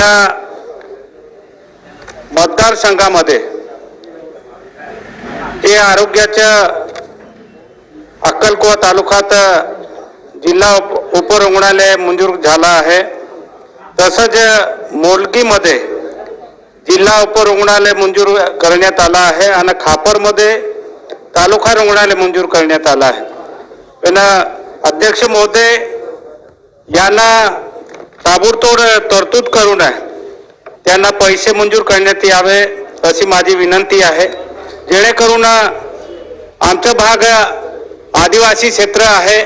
माझ्या मतदारसंघामध्ये हे आरोग्याच्या अक्कलकोवा तालुक्यात जिल्हा उपरुग्णालय मंजूर झाला आहे. तसंच मोलकीमध्ये जिल्हा उपरुग्णालय मंजूर करण्यात आला आहे आणि खापरमध्ये तालुका रुग्णालय मंजूर करण्यात आला आहे. पण अध्यक्ष महोदय यांना ताबडतोड तरतूद करून आहे त्यांना पैसे मंजूर करण्यात यावे अशी माझी विनंती आहे. जेणेकरून आमचा भाग आदिवासी क्षेत्र आहे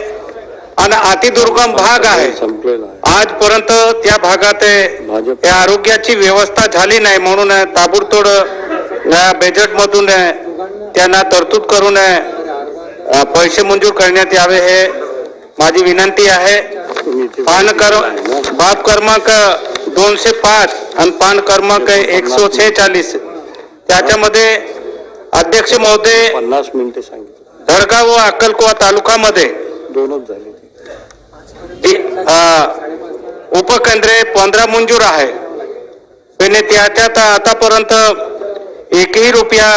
आणि अतिदुर्गम भाग आहे. आजपर्यंत त्या भागात भाजप या आरोग्याची व्यवस्था झाली नाही म्हणून ताबडतोड या बजेटमधून त्यांना तरतूद करून पैसे मंजूर करण्यात यावे हे माझी विनंती आहे. पान कर बाब क्रमांक दोनशे पाच आणि पान क्रमांक एकशे छेचाळीस त्याच्यामध्ये अध्यक्ष महोदय पन्नास मिनिटे सांगितलं. धडगाव व अक्कलकोवा तालुक्यामध्ये दोनच झाले उपकेंद्रे पंधरा मंजूर आहे. पण त्याच्यात आतापर्यंत एकही रुपया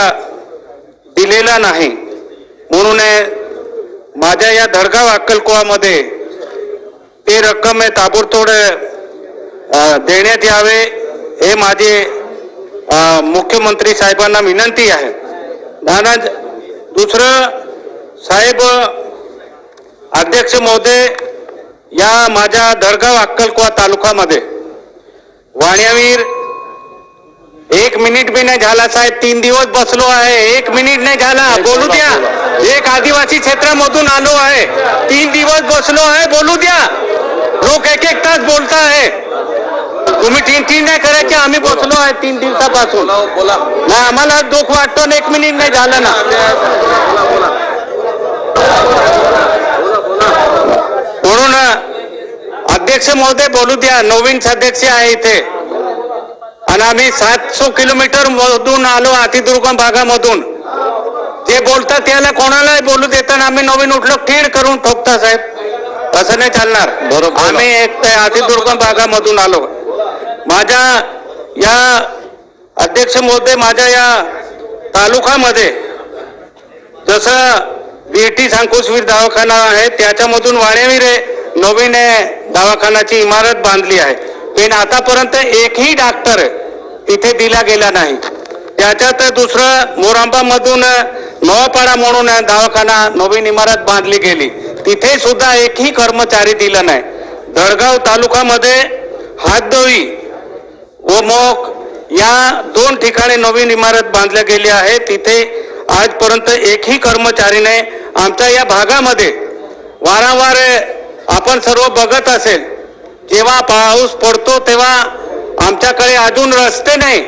दिलेला नाही. म्हणून माझ्या या धडगाव अक्कलकोवामध्ये ते रक्कम ताबडतोड देण्यात यावे हे माझे मुख्यमंत्री साहेबांना विनंती आहे नाना दुसरं साहेब अध्यक्ष महोदय या माझ्या दडगाव अक्कलकोवा तालुक्यामध्ये वाण्यावीर एक मिनिट बी नाही झाला साहेब तीन दिवस बसलो आहे एक मिनिट नाही झाला बोलू द्या एक आदिवासी क्षेत्रामधून आलो आहे तीन दिवस बसलो आहे बोलू द्या लोक एक एक तास बोलता आहे. तुम्ही तीन तीन नाही करायचे आम्ही बसलो आहे तीन दिवसापासून. ना आम्हाला दुःख वाटतो ना एक मिनिट नाही झालं ना. म्हणून अध्यक्ष महोदय बोलू द्या नवीन सदस्य आहे इथे. आणि आम्ही सातशे किलोमीटर मधून आलो अतिदुर्गम भागामधून. जे बोलतात त्याला कोणालाही बोलू देताना आम्ही नवीन उठलो खेळ करून ठोकता साहेब. असं नाही चालणार. बरोबर. आम्ही एक अतिदुर्गम भागामधून आलो. माझ्या या अध्यक्ष महोदय माझ्या या तालुक्यामध्ये जसं बीटी सांकुशवीर दवाखाना आहे त्याच्यामधून वाण्यावीर नवीन दवाखान्याची इमारत बांधली आहे. पण आतापर्यंत एकही डॉक्टर तिथे दिला गेला नाही. त्याच्यात दुसरं मोरांबा मधून नवापाडा म्हणून दवाखाना नवीन इमारत बांधली गेली. तिथे सुद्धा एकही कर्मचारी दिला नाही. धडगाव तालुकामध्ये हातदोई व मोक या दोन ठिकाणी नवीन इमारत बांधल्या गेली आहे. तिथे आजपर्यंत एकही कर्मचारी नाही. आमच्या या भागामध्ये वारंवार आपण सर्व बघत असेल जेव्हा पाऊस पडतो तेव्हा आमच्याकडे अजून रस्ते नाही.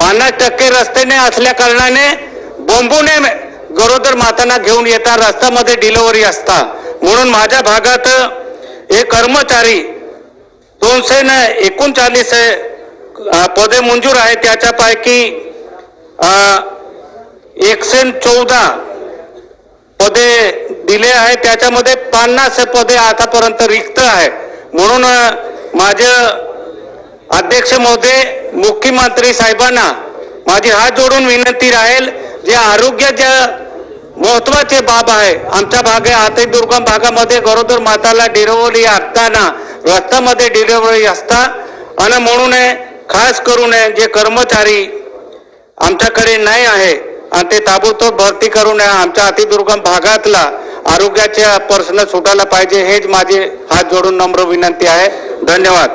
पन्नास टक्के रस्ते नाही असल्या कारणाने बोंबूने गरोदर मातांना घेऊन येतात रस्त्यामध्ये डिलिव्हरी असता. म्हणून माझ्या भागात हे कर्मचारी दोनशे न एकोणचाळीस पदे मंजूर आहे त्याच्यापैकी एकशे चौदा पदे दिले आहे त्याच्यामध्ये पन्नास पदे आतापर्यंत रिक्त आहे म्हणून माझ्या अध्यक्ष महोदय मुख्यमंत्री साहेबांना माझी हात जोडून विनंती राहील. जे आरोग्याच्या महत्त्वाचे बाब आहे आमच्या भागे आताही दुर्गम भागामध्ये गरोदर माताला डिलिव्हरी असताना रस्त्यामध्ये डिलिव्हरी असता. आणि म्हणून खास करून जे कर्मचारी आमच्याकडे नाही आहे आणि ते ताबडतोब भरती करून आमच्या अतिदुर्गम भागातला आरोग्याच्या पर्सनल सुटायला पाहिजे हेच माझे हात जोडून नम्र विनंती आहे. धन्यवाद.